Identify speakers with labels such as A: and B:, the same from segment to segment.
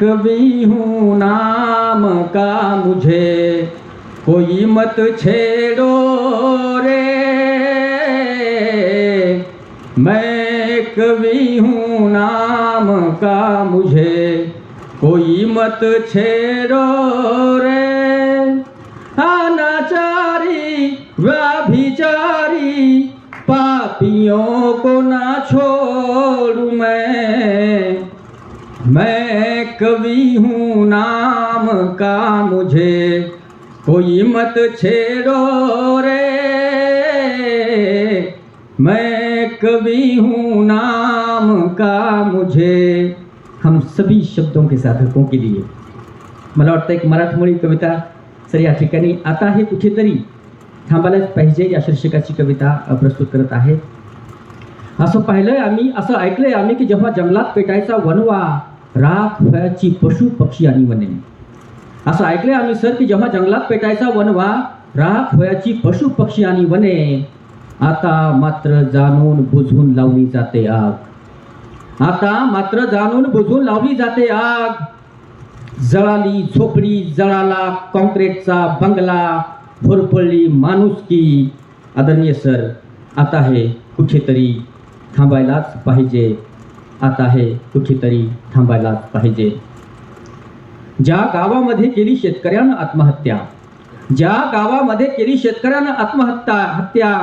A: कवि हूँ नाम का मुझे। कोई मत छेड़ो रे। मैं कवि हूँ नाम का मुझे। कोई मत छेड़ो रे। अनाचारी व्याभिचारी पापियों को ना छोड़ू मैं। मैं कवि हूँ नाम का मुझे। कोई मत छेड़ो रे। मैं कवि हूँ नाम का मुझे। हम सभी शब्दों के साधकों के लिए। मला वाटतं एक मराठमोळी कविता सर या ठिकाणी आता हे कुठेतरी थांबायलाच पाहिजे या शीर्षकाची कविता प्रस्तुत करत आहे. असं पाहिलंय आम्ही असं ऐकलंय आम्ही की जेव्हा जंगलात पेटायचा वनवा राख व्हायची पशु पक्षी आणि वने. असं ऐकलंय आम्ही सर की जेव्हा जंगलात पेटायचा वनवा राख व्हायची पशु पक्षी आणि वने आता मात्र जाणून बुजून लावली जाते आग. आता मात्र जाणून बुजून लावली जाते आग. जळाली झोपडी जळाला कॉन्क्रीटचा बंगला होरपळली माणुसकी. आदरणीय सर आता हे कुठेतरी थांबायलाच पाहिजे. आता हे कुठेतरी थांबायलाच पाहिजे. ज्या गावामध्ये केली शेतकऱ्यानं आत्महत्या ज्या गावामध्ये केली शेतकऱ्यानं आत्महत्या हत्या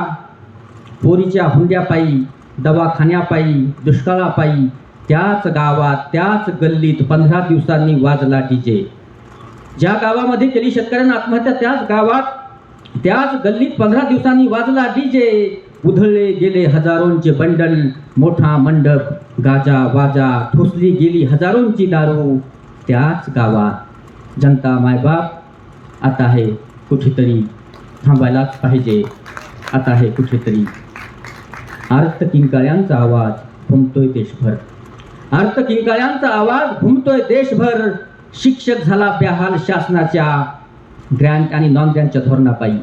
A: पोरीच्या हुंड्यापायी दवाखान्यापायी दुष्काळापायी त्याच गावात त्याच गल्लीत पंधरा दिवसांनी वाजला डीजे. ज्या गावामध्ये केली शेतकऱ्यांना आत्महत्या त्याच गावात त्याच गल्लीत पंधरा दिवसांनी वाजला डीजे. उधळले गेले हजारोंचे बंडल मोठा मंडप गाजा वाजा ठोसली गेली हजारोंची दारू. त्याच गावात जनता मायबाप आता हे कुठेतरी थांबायलाच पाहिजे. आता हे कुठेतरी आर्त किंकाळ्यांचा आवाज घुमतोय देशभर. आर्त किंकाळ्यांचा आवाज घुमतोय देशभर. शिक्षक झाला प्याहाल शासनाच्या ग्रँट आणि नॉन ग्रँटच्या धोरणापायी.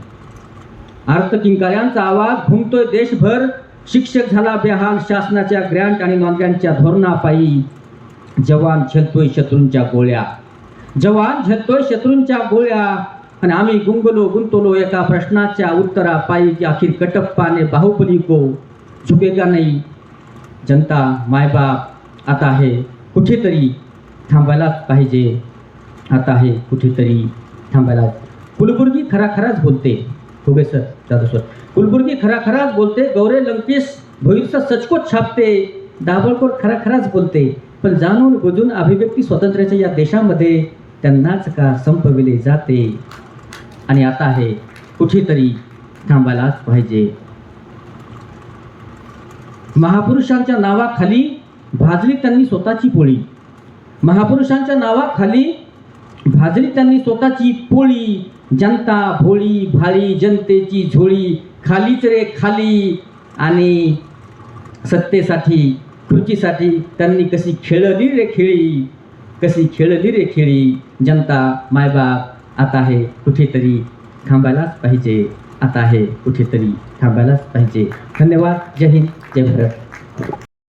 A: अर्थ किंकाऱ्यांचा आवाज घुमतोय देशभर. शिक्षक झाला बेहाल शासनाच्या ग्रँट आणि नॉन ग्रँटच्या धोरणापायी. जवान झेलतोय शत्रूंच्या गोळ्या. जवान झेलतोय शत्रूंच्या गोळ्या. आणि आम्ही गुंगलो गुंतलो एका प्रश्नाच्या उत्तरापायी की अखेर कटप्पाने बाहुबली को झुकेगा नाही? जनता मायबाप आता आहे कुठेतरी थांबायलाच पाहिजे. आता आहे कुठेतरी थांबायला. कुलबुर्गी खरा खराच बोलते. हो गे सर जाधव सर कुलबुर्गी खरा खराच बोलते गौरे लंकेश भोईरचा सचकोट छापते दाभोळकर खरा खराच बोलते पण जाणून बुजून अभिव्यक्ती स्वातंत्र्याच्या या देशामध्ये त्यांनाच का संपविले जाते आणि आता हे कुठेतरी थांबायलाच पाहिजे महापुरुषांच्या नावाखाली भाजली त्यांनी स्वतःची पोळी महापुरुषांच्या नावाखाली भाजली त्यांनी स्वतःची पोळी जनता भोळी भाळी जनतेची झोळी खालीच रे खाली. आणि सत्तेसाठी खुर्चीसाठी त्यांनी कशी खेळली रे खेळी कशी खेळली रे खेळी. जनता मायबाप आता हे कुठेतरी थांबायलाच पाहिजे. आता हे कुठेतरी थांबायलाच पाहिजे. धन्यवाद. जय हिंद. जय भारत.